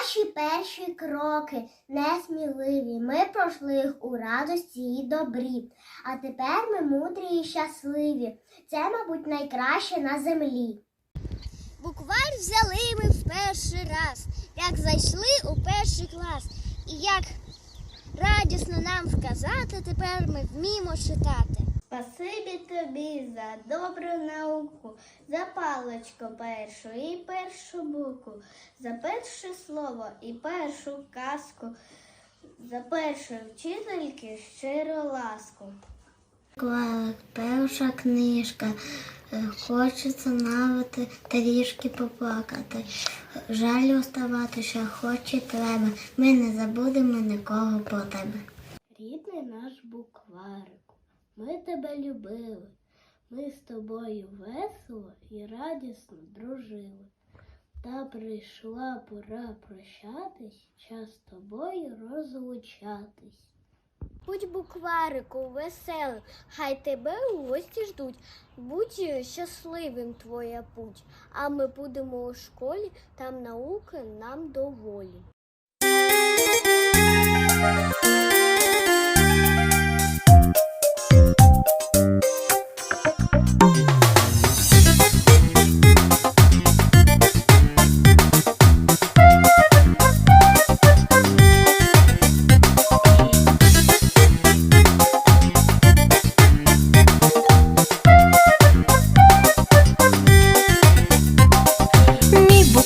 Наші перші кроки несміливі. Ми пройшли їх у радості і добрі. А тепер ми мудрі і щасливі. Це, мабуть, найкраще на землі. Буквар взяли ми в перший раз, як зайшли у перший клас. І як радісно нам сказати, тепер ми вміємо читати. Спасибі тобі за добру науку, за паличку першу і першу букву, за перше слово і першу казку, за першої вчительки щиру ласку. Перша книжка. Е, Хочеться навити трішки поплакати. Жаль оставати, що хоч і треба. Ми не забудемо нікого про тебе. Рідний наш букварику, ми тебе любили. Ми з тобою весело і радісно дружили. Та прийшла пора прощатись, час з тобою розлучатись. Будь букварику веселим, хай тебе у гості ждуть. Будь щасливим твоя путь, а ми будемо у школі, там науки нам доволі.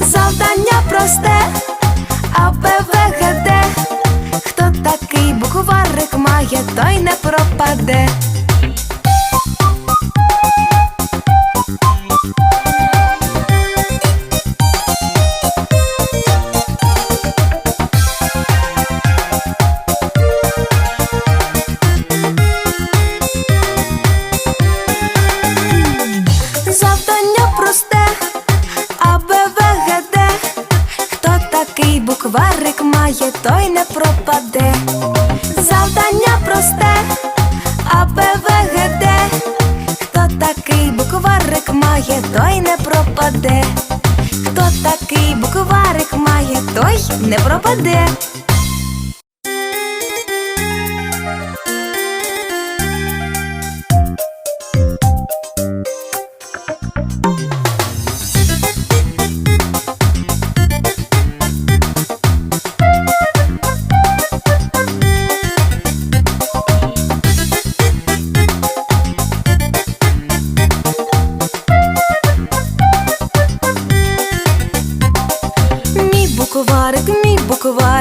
Завдання просте, А, Б, В, Г, Д. Хто такий букварик має, той не пропаде. Той не пропаде. Завдання просте, А, Б, В, Г, Д. Хто такий букварик має, той не пропаде. Хто такий букварик має, той не пропаде.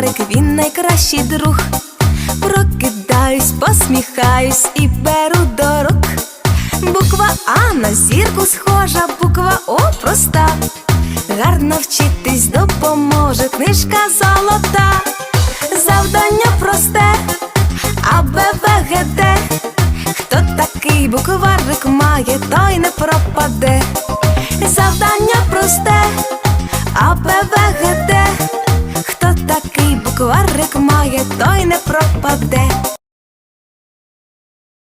Мій він найкращий друг. Прокидаюсь, посміхаюсь і беру до рук. Буква А на зірку схожа, буква О проста. Гарно вчитись допоможе книжка золота. Завдання просте, out there